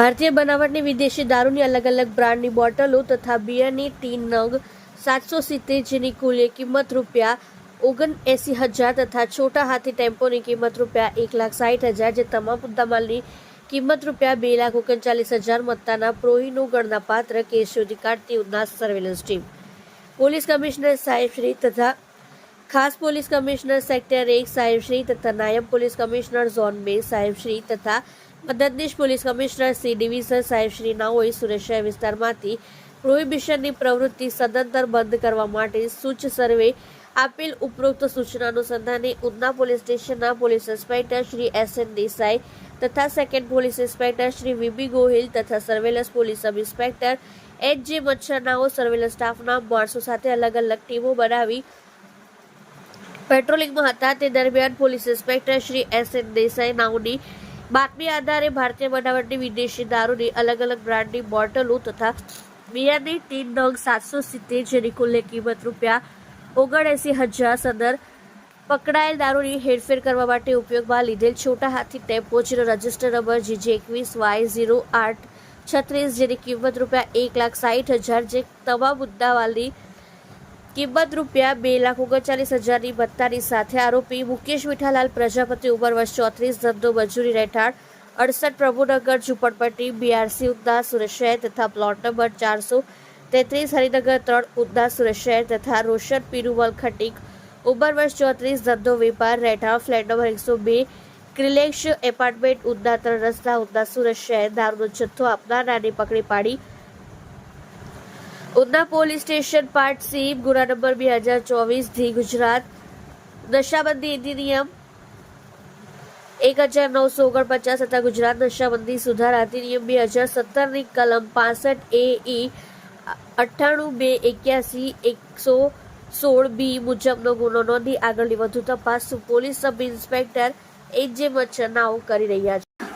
ભારતીય બનાવટની વિદેશી દારૂની અલગ અલગ બ્રાન્ડની બોટલો તથા બિયરની ટીન નગ સાતસો સિત્તેર જેની કુલ કિંમત રૂપિયા ઓગણ એસી હજાર તથા છોટા હાથી ટેમ્પોની કિંમત રૂપિયા એક લાખ સાઠ હજાર જે તમામ મુદ્દામાલની કિંમત રૂપિયા બે લાખ ઓગણચાલીસ હજાર મત્તાના ગણના પાત્ર કેસ શોધી કાઢતી Udhna surveillance team police commissioner સાહેબશ્રી તથા ખાસ પોલીસ કમિશનર સેક્ટર એક સાહેબશ્રી તથા નાયબ પોલીસ કમિશનર ઝોન બે સાહેબશ્રી તથા મદદનીશ પોલીસ કમિશનર સી ડિવિઝન સાહેબશ્રી નાઓએ સુરક્ષા વિસ્તારમાંથી પ્રોહિબિશનની પ્રવૃત્તિ સદંતર બંધ કરવા માટે સૂચ સર્વે આપેલ ઉપરોક્ત સૂચના અનુસંધાને ઉધના પોલીસ સ્ટેશનના police inspector Shri S N Desai તથા second police inspector Shri VB Gohil તથા surveillance police sub inspector H J મચ્છરનાઓ surveillance સ્ટાફના માણસો સાથે અલગ અલગ ટીમો બનાવી પેટ્રોલિંગમાં હતા. તે દરમિયાન police inspector Shri S N Desai નાઓની બાતમી આધારે ભારતીય બનાવટની વિદેશી દારૂની અલગ અલગ બ્રાન્ડની બોટલો તથા બિયાની તીન નંગ સાતસો સિત્તેર જેની કુલ કિંમત રૂપિયા ઓગણએસી હજાર સદર પકડાયેલ દારૂની હેરફેર કરવા માટે ઉપયોગમાં લીધેલ છોટા હાથી ટેમ્પો જેનો રજિસ્ટર નંબર જીજે એકવીસ વાય ઝીરો આઠ છત્રીસ જેની કિંમત રૂપિયા એક લાખ સાઠ હજાર જે તમામ મુદ્દાવાલની કિંમત રૂપિયા બે લાખ ઓગણચાલીસ હજારની ભત્તાની સાથે આરોપી મુકેશ વિઠાલાલ પ્રજાપતિ ઉંમર, વર્ષ ચોત્રીસ, ધંધો મજૂરી રહેઠાણ, અડસઠ પ્રભુનગર, ઝુંપડપટ્ટી બીઆરસી ઉદ્દા સુરેશ શહેર તથા પ્લોટ નંબર ચારસો તેત્રીસ, હરિનગર ત્રણ ઉદ્દા સુરેશ શહેર તથા રોશન, પીરુમલ, ખટીક, ઉંમર, વર્ષ ચોત્રીસ, ધંધો વેપાર, રહેઠાણ, ફ્લેટ નંબર એકસો બે ક્રિલેક્ષ એપાર્ટમેન્ટ ઉદ્દા ત્રણ રસ્તા ઉદ્દા સુરત શહેર, દારૂનો જથ્થો આપનારાને પકડી પાડી Udhna police station part C, ગુના નંબર બે હજાર ચોવીસથી ગુજરાત. નશાબંધી અધિનિયમ એક હજાર નવસો ઓગણપચાસ તથા ગુજરાત નશાબંધી સુધારા અધિનિયમ બે હજાર સત્તરની કલમ પાસઠ એ ઈ અઠ્ઠાણું બે એક્યાસી એકસો સોળ બી મુજબનો ગુનો નોંધી આગળની વધુ તપાસ police sub inspector H J મચ્છરનાઓ કરી રહ્યા છે.